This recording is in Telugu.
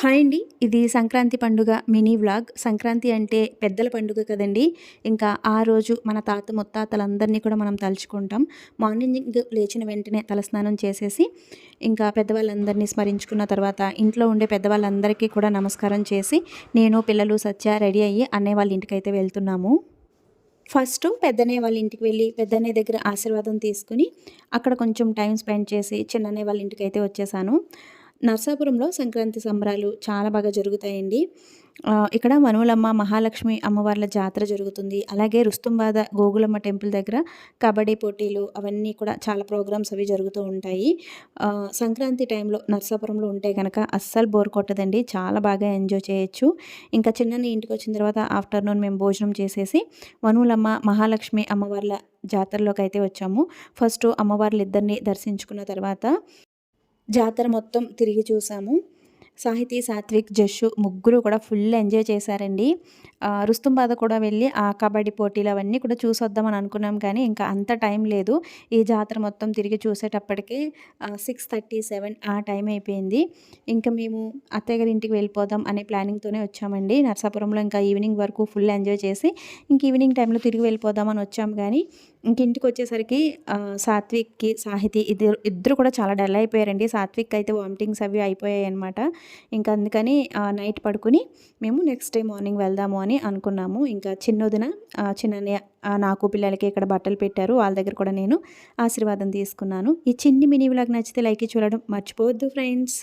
హాయ్ అండి. ఇది సంక్రాంతి పండుగ మినీ వ్లాగ్. సంక్రాంతి అంటే పెద్దల పండుగ కదండి. ఇంకా ఆ రోజు మన తాత ముత్తాతలందరినీ కూడా మనం తలుచుకుంటాం. మార్నింగ్ లేచిన వెంటనే తలస్నానం చేసేసి ఇంకా పెద్దవాళ్ళందరినీ స్మరించుకున్న తర్వాత ఇంట్లో ఉండే పెద్దవాళ్ళందరికీ కూడా నమస్కారం చేసి నేను పిల్లలు సత్య రెడీ అయ్యి అన్నయ్య వాళ్ళ ఇంటికి అయితే వెళ్తున్నాము. ఫస్ట్ పెద్దనే వాళ్ళ ఇంటికి వెళ్ళి పెద్దనే దగ్గర ఆశీర్వాదం తీసుకుని అక్కడ కొంచెం టైం స్పెండ్ చేసి చిన్ననే వాళ్ళ ఇంటికి అయితే వచ్చేసాను. నర్సాపురంలో సంక్రాంతి సంబరాలు చాలా బాగా జరుగుతాయండి. ఇక్కడ మనువులమ్మ మహాలక్ష్మి అమ్మవార్ల జాతర జరుగుతుంది. అలాగే రుస్తుంబాద గోగులమ్మ టెంపుల్ దగ్గర కబడ్డీ పోటీలు అవన్నీ కూడా చాలా ప్రోగ్రామ్స్ అవి జరుగుతూ ఉంటాయి. సంక్రాంతి టైంలో నర్సాపురంలో ఉంటే కనుక అస్సలు బోర్ కొట్టదండి. చాలా బాగా ఎంజాయ్ చేయొచ్చు. ఇంకా చిన్నని ఇంటికి వచ్చిన తర్వాత ఆఫ్టర్నూన్ మేము భోజనం చేసేసి మనువులమ్మ మహాలక్ష్మి అమ్మవార్ల జాతరలోకి అయితే వచ్చాము. ఫస్ట్ అమ్మవార్లు ఇద్దరిని దర్శించుకున్న తర్వాత జాతర మొత్తం తిరిగి చూసాము. సాహితీ సాత్విక్ జషు ముగ్గురు కూడా ఫుల్ ఎంజాయ్ చేశారండి. రుస్తుం బాధ కూడా వెళ్ళి ఆ కబడ్డీ పోటీలు అవన్నీ కూడా చూసొద్దామని అనుకున్నాం కానీ ఇంకా అంత టైం లేదు. ఈ జాతర మొత్తం తిరిగి చూసేటప్పటికే సిక్స్ థర్టీ సెవెన్ ఆ టైం అయిపోయింది. ఇంకా మేము అత్తయ్య గారి ఇంటికి వెళ్ళిపోదాం అనే ప్లానింగ్తోనే వచ్చామండి. నర్సాపురంలో ఇంకా ఈవినింగ్ వరకు ఫుల్ ఎంజాయ్ చేసి ఇంక ఈవినింగ్ టైంలో తిరిగి వెళ్ళిపోదామని వచ్చాం కానీ ఇంక ఇంటికి వచ్చేసరికి సాత్విక్కి సాహితి ఇద్దరు ఇద్దరు కూడా చాలా డల్ అయిపోయారండి. సాత్విక్ అయితే వామిటింగ్స్ అవి అయిపోయాయి అనమాట ఇంకా అందుకని నైట్ పడుకుని మేము నెక్స్ట్ డే మార్నింగ్ వెళ్దాము అని అనుకున్నాము. ఇంకా చిన్నదిన చిన్న నాకు పిల్లలకి ఇక్కడ బట్టలు పెట్టారు. వాళ్ళ దగ్గర కూడా నేను ఆశీర్వాదం తీసుకున్నాను. ఈ చిన్ని మినీ వ్లాగ్ నచ్చితే లైక్ చూడడం మర్చిపోవద్దు ఫ్రెండ్స్.